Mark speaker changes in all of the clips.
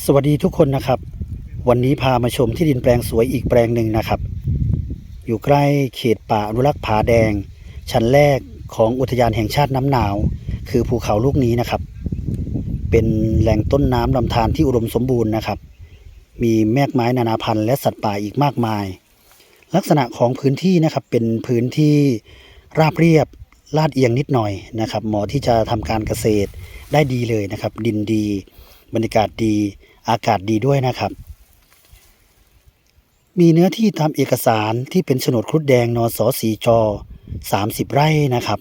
Speaker 1: สวัสดีทุกคนนะครับ วันนี้พามาชมที่ดินแปลงสวยอีกแปลงหนึ่งนะครับ อยู่ใกล้เขตป่าอนุรักษ์ผาแดง ชั้นแรกของอุทยานแห่งชาติน้ำหนาว คือภูเขาลูกนี้นะครับ เป็นแหล่งต้นน้ำลำธารที่อุดมสมบูรณ์นะครับ มีแมกไม้นานาพันธุ์และสัตว์ป่าอีกมากมาย ลักษณะของพื้นที่นะครับเป็นพื้นที่ราบเรียบลาดเอียงนิดหน่อยนะครับเหมาะที่จะทำการเกษตรได้ดีเลยนะครับ ดินดี บรรยากาศดีอากาศดีด้วยนะครับ มีเนื้อที่ตามเอกสารที่เป็นโฉนดครุฑแดงนสสีจอ30 ไร่นะครับ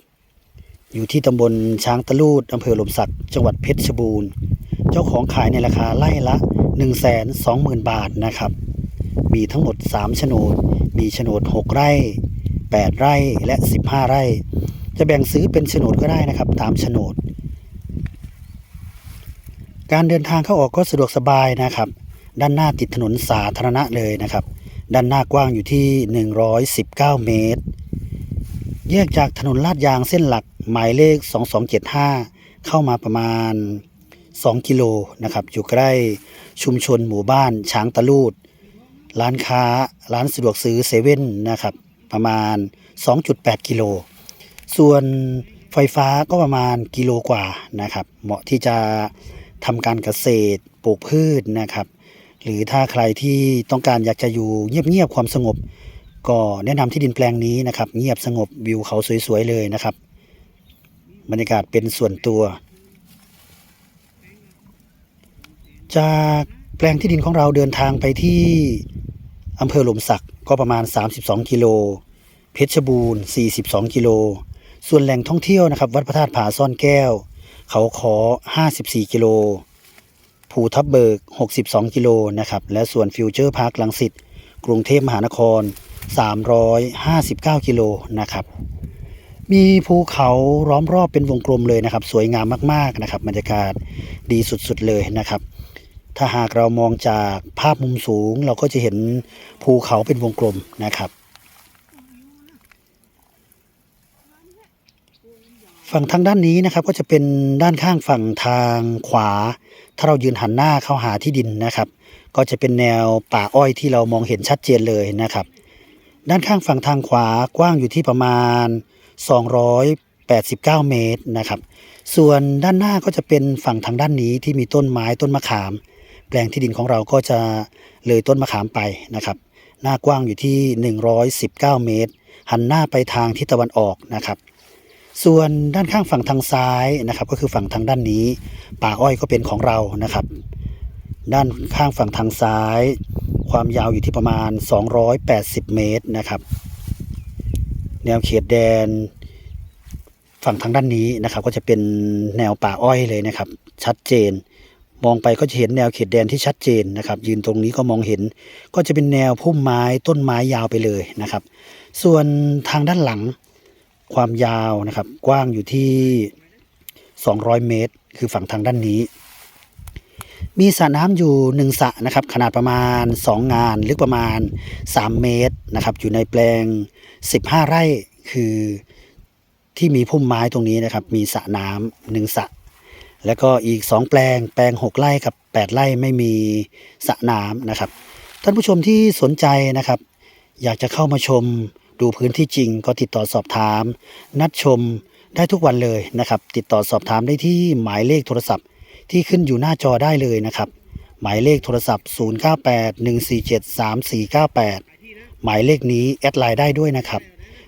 Speaker 1: อยู่ที่ตำบลช้างตะลูดอำเภอหลมสักจังหวัดเพชรบูรณ์ เจ้าของขายในราคาไร่ละ 120,000 บาทนะครับ มีทั้งหมด 3 โฉนด มีโฉนด 6 ไร่ 8 ไร่และ 15 ไร่ จะแบ่งซื้อเป็นโฉนดก็ได้นะครับ ตามโฉนด การเดินทางเข้าออกก็สะดวกสบายนะครับ ด้านหน้าติดถนนสาธารณะเลยนะครับ ด้านหน้ากว้างอยู่ที่ 119 เมตร แยกจากถนนลาดยางเส้นหลักหมายเลข 2275 เข้ามาประมาณ 2 กิโลนะครับ อยู่ใกล้ชุมชนหมู่บ้านช้างตะลูด ร้านค้าร้านสะดวกซื้อเซเว่นนะครับ ประมาณ 2.8 กิโล ส่วนไฟฟ้าก็ประมาณกิโลกว่านะครับ เหมาะที่จะ ทำการเกษตรปลูกพืชนะครับ หรือถ้าใครที่ต้องการอยากจะอยู่เงียบๆความสงบ ก็แนะนำที่ดินแปลงนี้นะครับ เงียบสงบวิวเขาสวยๆเลยนะครับ บรรยากาศเป็นส่วนตัว จากแปลงที่ดินของเราเดินทางไปที่อำเภอหลมสักก็ประมาณ 32 กิโล เพชรบูรณ์ 42 กิโล ส่วนแหล่งท่องเที่ยวนะครับ วัดพระธาตุผาซ่อนแก้ว เขาขอ 54 กิโล ภูทับเบิก 62 กิโลนะครับ และส่วนฟิวเจอร์พาร์คลังสิตกรุงเทพมหานคร 359 กิโลนะครับ มีภูเขาล้อมรอบเป็นวงกลมเลยนะครับ สวยงามมากๆนะครับบรรยากาศดีสุดๆเลยนะครับ ถ้าหากเรามองจากภาพมุมสูง เราก็จะเห็นภูเขาเป็นวงกลมนะครับ ฝั่งทางด้านนี้นะครับก็จะเป็นด้านข้างฝั่งทางขวา ถ้าเรายืนหันหน้าเข้าหาที่ดินนะครับ ก็จะเป็นแนวป่าอ้อยที่เรามองเห็นชัดเจนเลยนะครับ ด้านข้างฝั่งทางขวากว้างอยู่ที่ประมาณ 289 เมตรนะครับ ส่วนด้านหน้าก็จะเป็นฝั่งทางด้านนี้ที่มีต้นไม้ต้นมะขาม แปลงที่ดินของเราก็จะเลยต้นมะขามไปนะครับ หน้ากว้างอยู่ที่ 119 เมตร หันหน้าไปทางทิศตะวันออกนะครับ ส่วนด้านข้างฝั่งทางซ้ายนะครับ ก็คือฝั่งทางด้านนี้ ป่าอ้อยก็เป็นของเรานะครับ ด้านข้างฝั่งทางซ้าย ความยาวอยู่ที่ประมาณ 280 เมตรนะครับ แนวเขตแดน ฝั่งทางด้านนี้นะครับ ก็จะเป็นแนวป่าอ้อยเลยนะครับ ชัดเจน มองไปก็จะเห็นแนวเขตแดนที่ชัดเจนนะครับ ยืนตรงนี้ก็มองเห็น ก็จะเป็นแนวพุ่มไม้ต้นไม้ยาวไปเลยนะครับ ส่วนทางด้านหลัง ความยาวนะครับ กว้างอยู่ที่ 200 เมตร คือฝั่งทางด้านนี้ มีสระน้ำอยู่หนึ่งสระนะครับ ขนาดประมาณ 2 งานลึกประมาณ 3 เมตรนะครับ อยู่ในแปลง 15 ไร่คือที่มีพุ่มไม้ตรงนี้นะครับ มีสระน้ำหนึ่งสระแล้วก็อีก 2 แปลง แปลง 6 ไร่กับ 8 ไร่ไม่มีสระน้ำนะครับ ท่านผู้ชมที่สนใจนะครับ อยากจะเข้ามาชม ดูพื้นที่จริงก็ติดต่อสอบถาม นัดชมได้ทุกวันเลยนะครับ ติดต่อสอบถามได้ที่หมายเลขโทรศัพท์ที่ขึ้นอยู่หน้าจอได้เลยนะครับ หมายเลขโทรศัพท์ 0981473498 หมายเลขนี้แอดไลน์ได้ด้วยนะครับ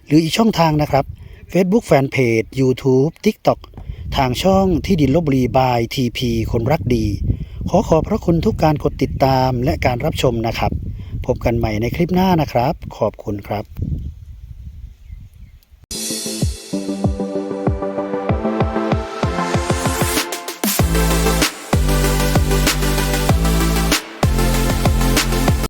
Speaker 1: หรืออีกช่องทางนะครับ Facebook Fanpage YouTube TikTok ทางช่องที่ดินลบบุรีบาย TP คนรักดี ขอขอบพระคุณทุกการกดติดตามและการรับชมนะครับ พบกันใหม่ในคลิปหน้านะครับ ขอบคุณครับ